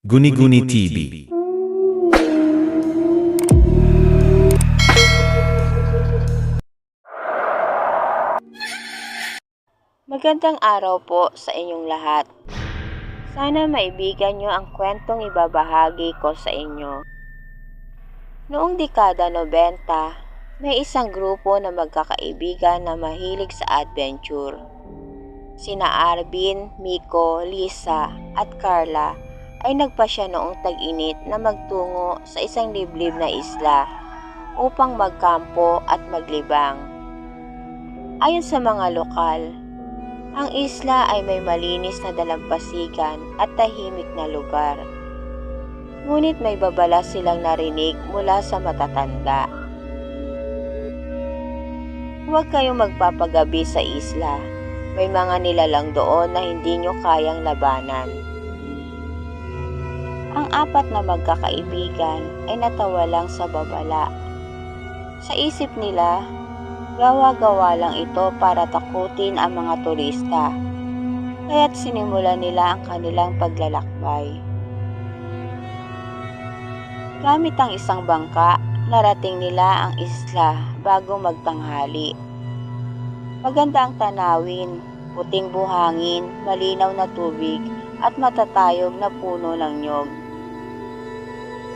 Guni-Guni TV. Magandang araw po sa inyong lahat. Sana maibigan nyo ang kwentong ibabahagi ko sa inyo. Noong dekada 90, may isang grupo na magkakaibigan na mahilig sa adventure. Sina Arvin, Miko, Lisa at Carla ay nagpasya noong tag-init na magtungo sa isang liblib na isla upang magkampo at maglibang. Ayon sa mga lokal, ang isla ay may malinis na dalampasigan at tahimik na lugar. Ngunit may babala silang narinig mula sa matatanda. Huwag kayong magpapagabi sa isla. May mga nilalang doon na hindi nyo kayang labanan. Ang apat na magkakaibigan ay natawa lang sa babala. Sa isip nila, gawa-gawa lang ito para takutin ang mga turista. Kaya't sinimulan nila ang kanilang paglalakbay. Gamit ang isang bangka, narating nila ang isla bago magtanghali. Maganda ang tanawin, puting buhangin, malinaw na tubig at matatayog na puno ng nyog.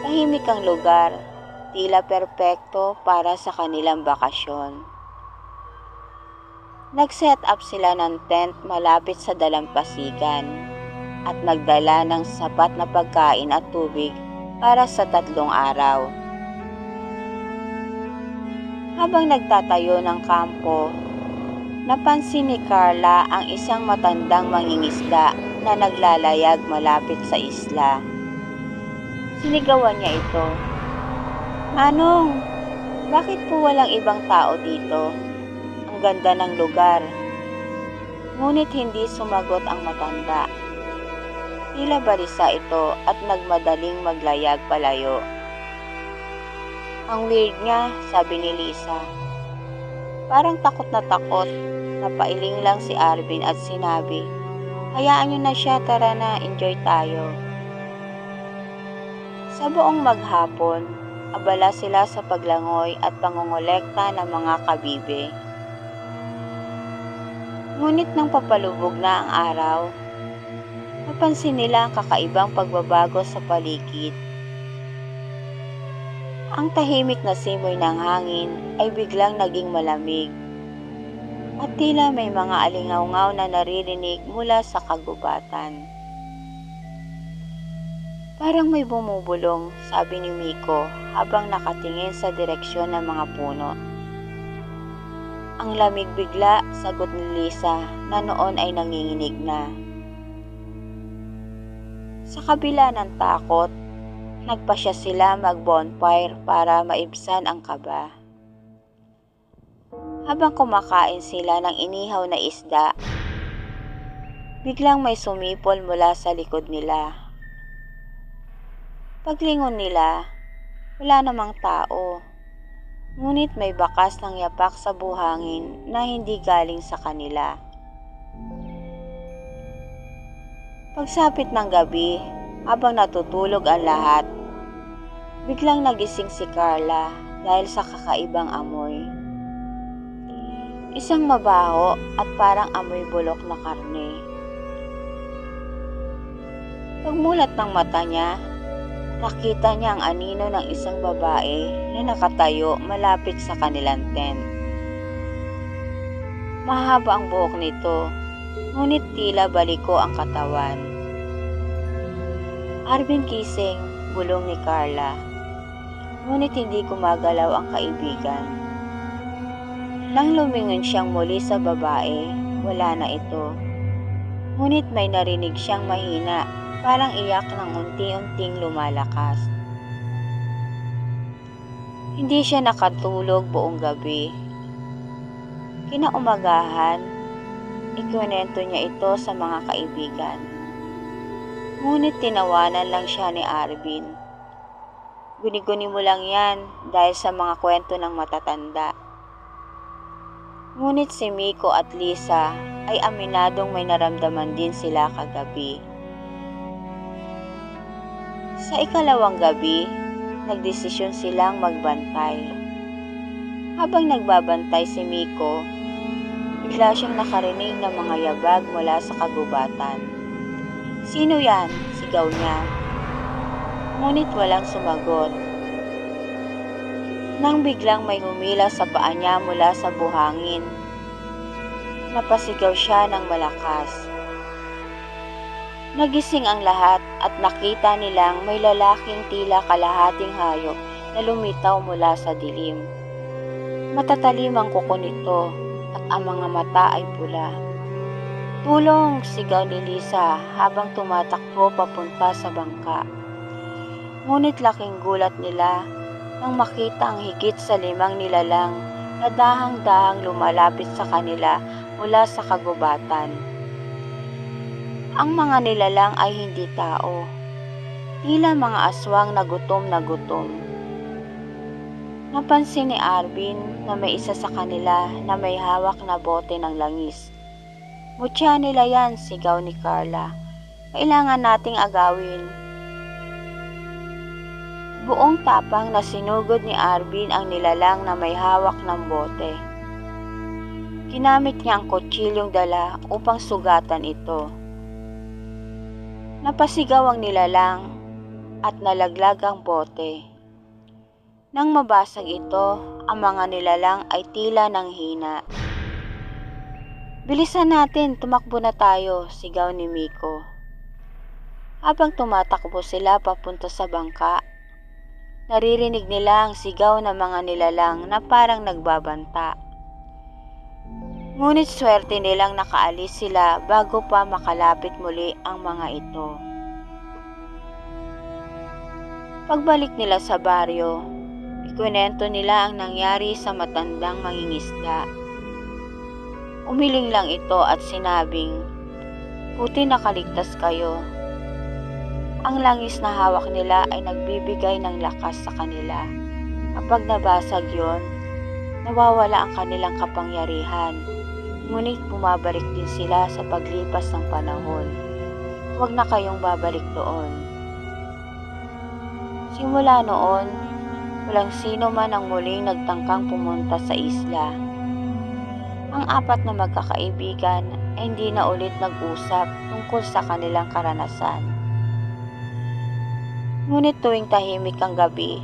Tahimik ang lugar, tila perpekto para sa kanilang bakasyon. Nag-set up sila ng tent malapit sa dalampasigan at nagdala ng sapat na pagkain at tubig para sa tatlong araw. Habang nagtatayo ng kampo, napansin ni Carla ang isang matandang mangingisda na naglalayag malapit sa isla. Sinigawan niya ito. Manong, bakit po walang ibang tao dito? Ang ganda ng lugar. Ngunit hindi sumagot ang matanda. Tila barisa ito at nagmadaling maglayag palayo. Ang weird niya, sabi ni Lisa. Parang takot na takot, napailing lang si Arvin at sinabi, Hayaan niyo na siya, tara na, enjoy tayo. Sa buong maghapon, abala sila sa paglangoy at pangongolekta ng mga kabibe. Ngunit nang papalubog na ang araw, napansin nila ang kakaibang pagbabago sa paligid. Ang tahimik na simoy ng hangin ay biglang naging malamig at tila may mga alingawngaw na naririnig mula sa kagubatan. Parang may bumubulong, sabi ni Miko habang nakatingin sa direksyon ng mga puno. Ang lamig bigla, sagot ni Lisa na noon ay nanginginig na. Sa kabila ng takot, nagpasya sila mag-bonfire para maibsan ang kaba. Habang kumakain sila ng inihaw na isda, biglang may sumipol mula sa likod nila. Paglingon nila, wala namang tao. Ngunit may bakas ng yapak sa buhangin na hindi galing sa kanila. Pagsapit ng gabi, habang natutulog ang lahat, biglang nagising si Carla dahil sa kakaibang amoy. Isang mabaho at parang amoy bulok na karne. Pagmulat ng mata niya, nakita niya ang anino ng isang babae na nakatayo malapit sa kanilang tent. Mahaba ang buhok nito, ngunit tila baliko ang katawan. Arvin Kising, bulong ni Carla. Ngunit hindi gumagalaw ang kaibigan. Nang lumingon siyang muli sa babae, wala na ito. Ngunit may narinig siyang mahina, parang iyak ng unti-unting lumalakas. Hindi siya nakatulog buong gabi. Kinaumagahan, ikwento niya ito sa mga kaibigan. Ngunit tinawanan lang siya ni Arvin. Guni-guni mo lang yan dahil sa mga kwento ng matatanda. Ngunit si Miko at Lisa ay aminadong may naramdaman din sila kagabi. Sa ikalawang gabi, nagdesisyon silang magbantay. Habang nagbabantay si Miko, bigla siyang nakarinig ng mga yabag mula sa kagubatan. Sino yan? Sigaw niya. Ngunit walang sumagot. Nang biglang may humila sa paa niya mula sa buhangin, napasigaw siya ng malakas. Nagising ang lahat at nakita nilang may lalaking tila kalahating hayop na lumitaw mula sa dilim. Matatalim ang kuko nito at ang mga mata ay pula. Tulong! sigaw ni Lisa habang tumatakbo papunta sa bangka. Ngunit laking gulat nila nang makita ang higit sa limang nilalang na dahang-dahang lumalapit sa kanila mula sa kagubatan. Ang mga nilalang ay hindi tao, tila mga aswang na gutom na gutom. Napansin ni Arvin na may isa sa kanila na may hawak na bote ng langis. Mutya nila yan, sigaw ni Carla. Kailangan nating agawin. Buong tapang na sinugod ni Arvin ang nilalang na may hawak ng bote. Ginamit niya ang kutsilyong dala upang sugatan ito. Napasigaw ang nilalang at nalaglag ang bote. Nang mabasag ito, ang mga nilalang ay tila ng hina. Bilisan natin, tumakbo na tayo, sigaw ni Miko. Habang tumatakbo sila papunta sa bangka, naririnig nila ang sigaw ng mga nilalang na parang nagbabanta. Ngunit swerte nilang nakaalis sila bago pa makalapit muli ang mga ito. Pagbalik nila sa baryo, Ikunento nila ang nangyari sa matandang mangingisda. Umiling lang ito at sinabing, Puti nakaligtas kayo. Ang langis na hawak nila ay nagbibigay ng lakas sa kanila. Kapag nabasag yon, nawawala ang kanilang kapangyarihan. Ngunit bumabalik din sila sa paglipas ng panahon. Huwag na kayong babalik doon. Simula noon, Walang sino man ang muling nagtangkang pumunta sa isla. Ang apat na magkakaibigan ay hindi na ulit nag-usap tungkol sa kanilang karanasan. Ngunit tuwing tahimik ang gabi,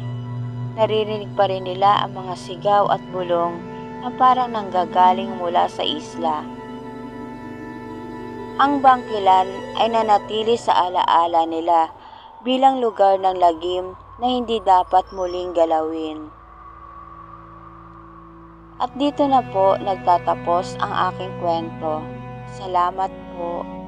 naririnig pa rin nila ang mga sigaw at bulong na parang nanggagaling mula sa isla. Ang bangkilan ay nanatili sa alaala nila bilang lugar ng lagim na hindi dapat muling galawin. At dito na po nagtatapos ang aking kwento. Salamat po.